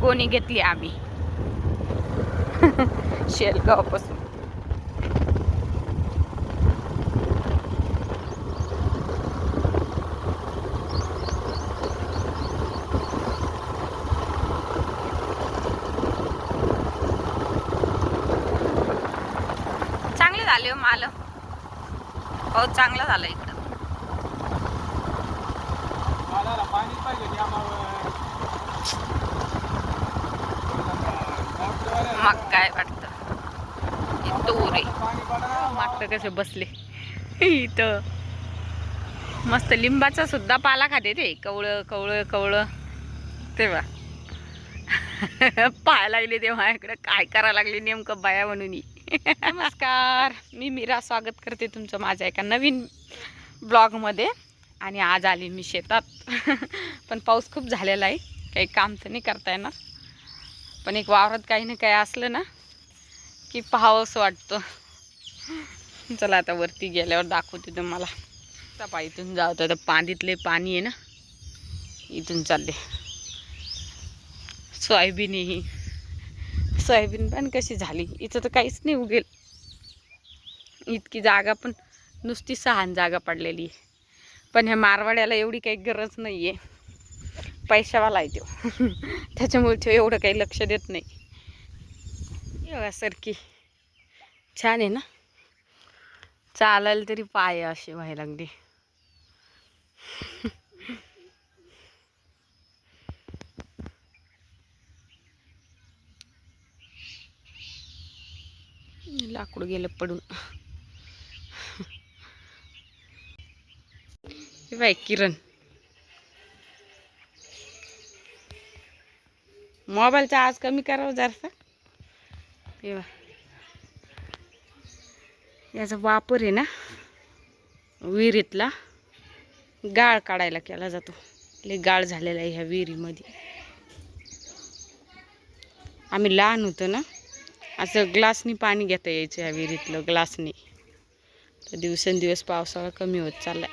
गोणी घेतली आम्ही. शेलगावपासून. चांगले झाले हो माल. हो, झालं चांगला इकडं मालाला पाणी पाहिजे त्यामुळं मग काय वाटतं? इथं मागतं कसे बसले. इथं. मस्त लिंबाचा सुद्धा पाला खाते ते. कवळं कवळं कवळं. तेव्हा. पाहायला लागले तेव्हा इकडे काय करायला लागले नेमकं बाया म्हणून. नमस्कार. मी मीरा स्वागत करते तुमचं माझ्या एका नवीन ब्लॉगमध्ये. आणि आज आली मी शेतात. पण पाऊस खूप झालेला आहे. काही काम तर नाही करता येणार. पण एक वावरात काही ना काही असलं ना की पाहावंसं वाटतं. चला आता वरती गेल्यावर दाखवते तुम्हाला. तपा इथून जावतो तर पाणीतले पाणी आहे ना इथून चालले. सोयाबीन ही सोयाबीन पण कशी झाली? इथं तर काहीच नाही उगेल. इतकी जागा पण नुसती सहान जागा पडलेली आहे. पण ह्या मारवाड्याला एवढी काही गरज नाही आहे पैशावाला आहे तो. त्याच्यामुळे तो एवढं काही लक्ष देत नाही. हे बघा सरकी. छान आहे ना? चालायला तरी पाय असे व्हायला लागले. लाकूड गेलं पडून. हे बाय किरण. मोबाईलचा आज कमी करावं जरासा. हे याचा वापर आहे ना विहिरीतला गाळ काढायला केला जातो. लय गाळ झालेला आहे ह्या विहिरीमध्ये. आम्ही लहान होतो ना असं ग्लासनी पाणी घेता यायचं ह्या विहिरीतलं ग्लासनी. तर दिवसेंदिवस पावसाळा कमी होत चाललाय.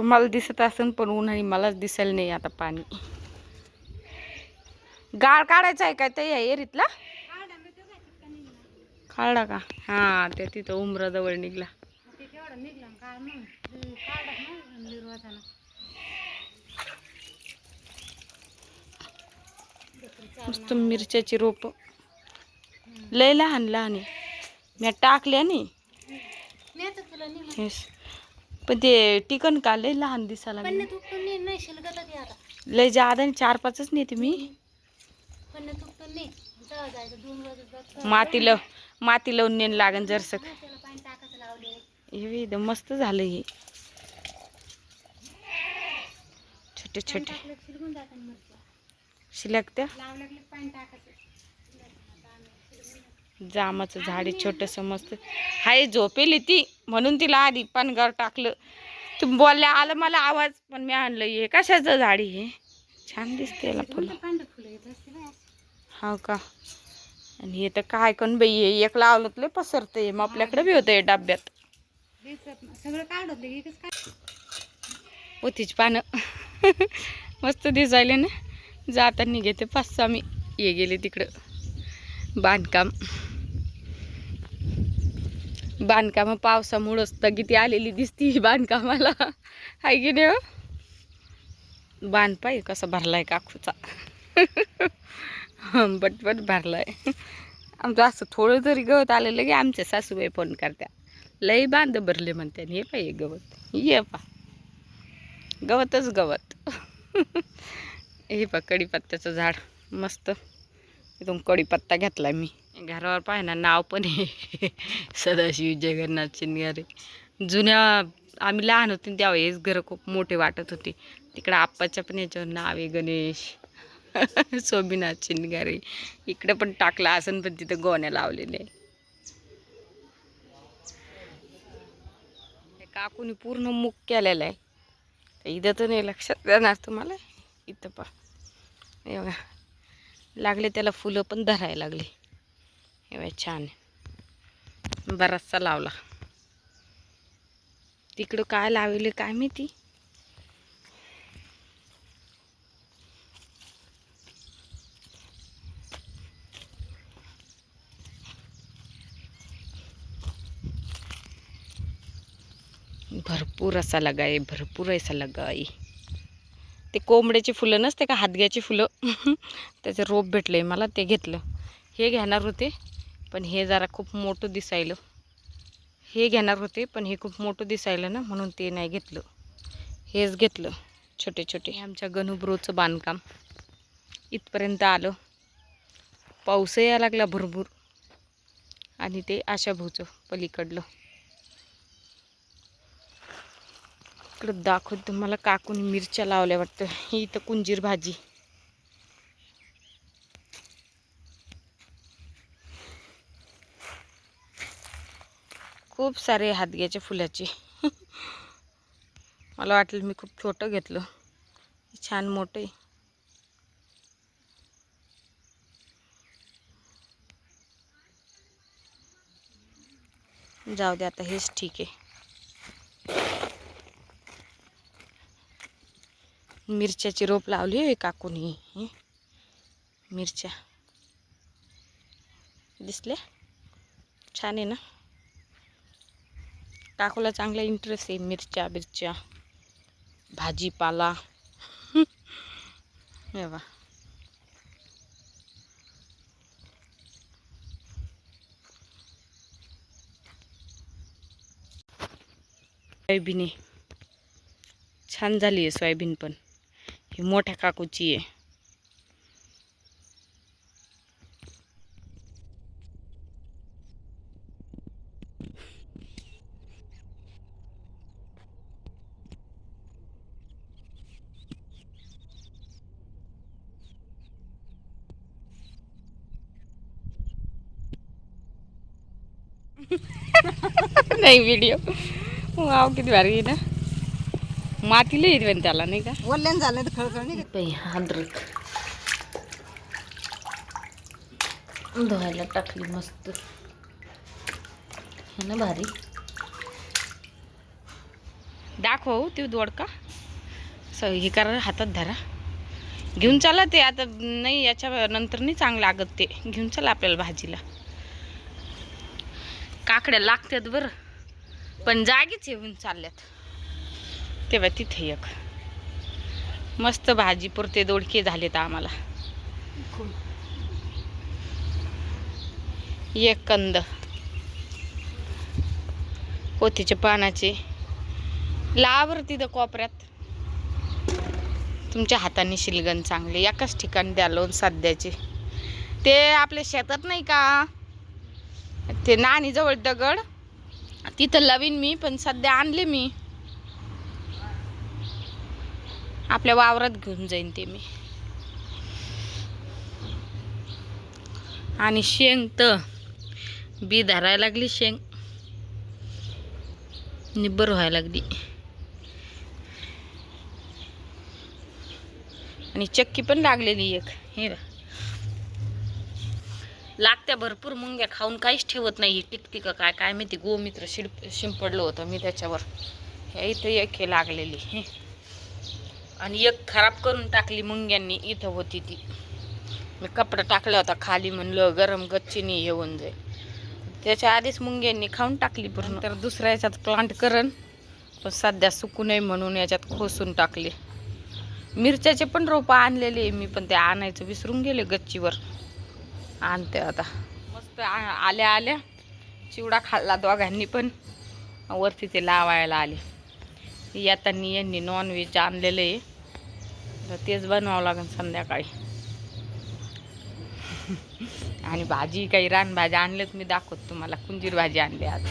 तुम्हाला दिसत असेल पण उन्हाळी मलाच दिसायला नाही आता पाणी. गाळ काढायचा आहे काय ते या एरीतला? काढला का? हा ते तिथं उमराजवळ निघला. मस्त मिरच्याची रोप. लय लहान लहान आहे. मी टाकल्या नाही. पण ते टिकन का लय लहान दिसायला लागले. लय जादा नाही चार पाचच नेते मी. माती लव माती लावून नेन लागन जरसक हे बी एकदम मस्त झालं हे. छोटे छोटे. शिलकत्या जामाचं झाड आहे छोटंसं मस्त. हाय झोपेली ती. म्हणून तिला आधी पानगार टाकलं. तुम्ही बोलल्या आलं मला आवाज पण मी आणलं हे. कशाचं झाड आहे हे? छान दिसते याला फुलं. हो का? आणि हे तर काय कन बाई हे एक लावलं पसरतं लय पसरतंय. मग आपल्याकडे बी होतं हे डब्यात. सगळं काढत पानं. मस्त दिसायले ना. जाताना घेते पाच सहा मी. ये गेले तिकडं. बांधकाम. बांधकाम पावसामुळं स्थगिती आलेली दिसती ही बांधकामाला. आहे की नाही हो? बांध पाय कसा भरलाय काकूचा. बटबट भरलाय. आमचं असं थोडं जरी गवत आलेलं की आमच्या सासूबाई फोन करत्या. लई बांध भरले म्हणते हे पाय गवत. ये पा गवतच गवत. हे पा कढीपत्त्याचं झाड. मस्त. इथून कढीपत्ता घेतला मी. घरावर पाहे ना नाव पण आहे. सदाशिव जगन्नाथ शिंदगारे. जुन्या आम्ही लहान होते ना तेव्हा हेच घरं खूप मोठे वाटत होते. तिकडं आप्पाच्या पण याच्यावर नाव आहे गणेश. सोमीनाथ शिंदगारे. इकडं पण टाकलं असन पण तिथं गोण्या लावलेल्या आहे काकूनी पूर्ण मुख केलेलं आहे. इथं तर नाही लक्षात येणार तुम्हाला. इथं पा बघा. लागले त्याला फुलं पण धरायला लागली. एवढ्या छान आहे. बराचसा लावला. तिकडं काय लावले काय माहिती? भरपूर असा लगाई भरपूर असा लगाई. ते कोंबड्याची फुलं नसते का? हातग्याची फुलं. त्याचं रोप भेटलं आहे मला ते घेतलं. हे घेणार होते. पण हे जरा खूप मोठं दिसायलं. हे घेणार होते पण हे खूप मोठं दिसायलं ना म्हणून ते नाही घेतलं. हेच घेतलं छोटे छोटे. आमच्या गणुब्रोचं बांधकाम. इथपर्यंत आलं. पाऊसही यायला लागला भरपूर. आणि ते आशाभूचं पलीकडलं. इकडं दाखवत मला काकून मिरच्या लावल्या वाटतं. ही इथं कुंजीर भाजी. खूप सारे हातग्याचे फुलाचे. मला वाटलं मी खूप छोटं घेतलं. छान मोठं. आहे जाऊ दे आता हेच ठीक आहे. मिरच्याची रोप लावली आहे काकूनी. मिरच्या. दिसल्या? छान आहे ना? काकूला चांगला इंटरेस्ट आहे मिरच्या बिरच्या भाजीपाला. हे बा सोयाबीन आहे. छान झाली आहे सोयाबीन पण. ही मोठ्या काकूची आहे. नाही व्हिडिओ वाव किती भारी आहे ना. मातीला हिरव्यान त्याला नाही का? वल्ल्यान झालं तर खळखळ नाही बाई अद्रक धुवायला टाकली मस्त. है ना भारी. दाखव ते दोडका स हे करा हातात धरा. घेऊन चला ते आता नाही याच्या नंतर नाही चांगलं लागत ते. घेऊन चला आपल्याला भाजीला. काकड्या लागतात बरं. पण जागीच येऊन चालल्यात. तेव्हा तिथे एक. मस्त भाजी पुरते दोडके झालेत आम्हाला. एक कंद. पोथीचे पानाचे. लावर तिथं कोपऱ्यात. तुमच्या हाताने शिलगण चांगले. एकाच ठिकाणी द्या लोन सध्याचे. ते आपल्या शेतात नाही का? ते नाणीजवळ दगड. तिथं लवीन मी पण सध्या आणले मी. आपल्या वावरात घेऊन जाईन ते मी. आणि शेंग तर बी धरायला लागली शेंग. निब्बर व्हायला लागली. आणि चक्की पण लागलेली एक. हे लागत्या भरपूर मुंग्या खाऊन काहीच ठेवत नाही टिकटिकं काय काय माहिती गोमित्र शिड शिंपडलं होतं मी त्याच्यावर. ह्या इथं एक हे लागलेली. आणि एक खराब करून टाकली मुंग्यांनी इथं होती ती. मी कपडा टाकला होता खाली म्हणलं गरम गच्चीनी येऊन जाईल. त्याच्या आधीच मुंग्यांनी खाऊन टाकली पूर्ण. तर दुसऱ्या याच्यात प्लांट करण पण सध्या सुकू नये म्हणून याच्यात खोसून टाकले. मिरच्याचे पण रोपं आणलेले मी पण ते आणायचं विसरून गेले गच्चीवर. आणते आता. मस्त आ- आल्या आल्या. चिवडा खाल्ला दोघांनी पण. वरती ते लावायला आले. येताना यांनी नॉनव्हेज आणलेलं आहे. तर तेच बनवावं लागेल संध्याकाळी. आणि भाजी काही रानभाजी आणल्यात मी दाखवत तुम्हाला. कुंजीर भाजी आणली आज.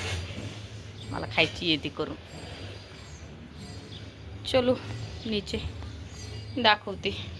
मला खायची आहे ती करून. चलो नीचे. दाखवते.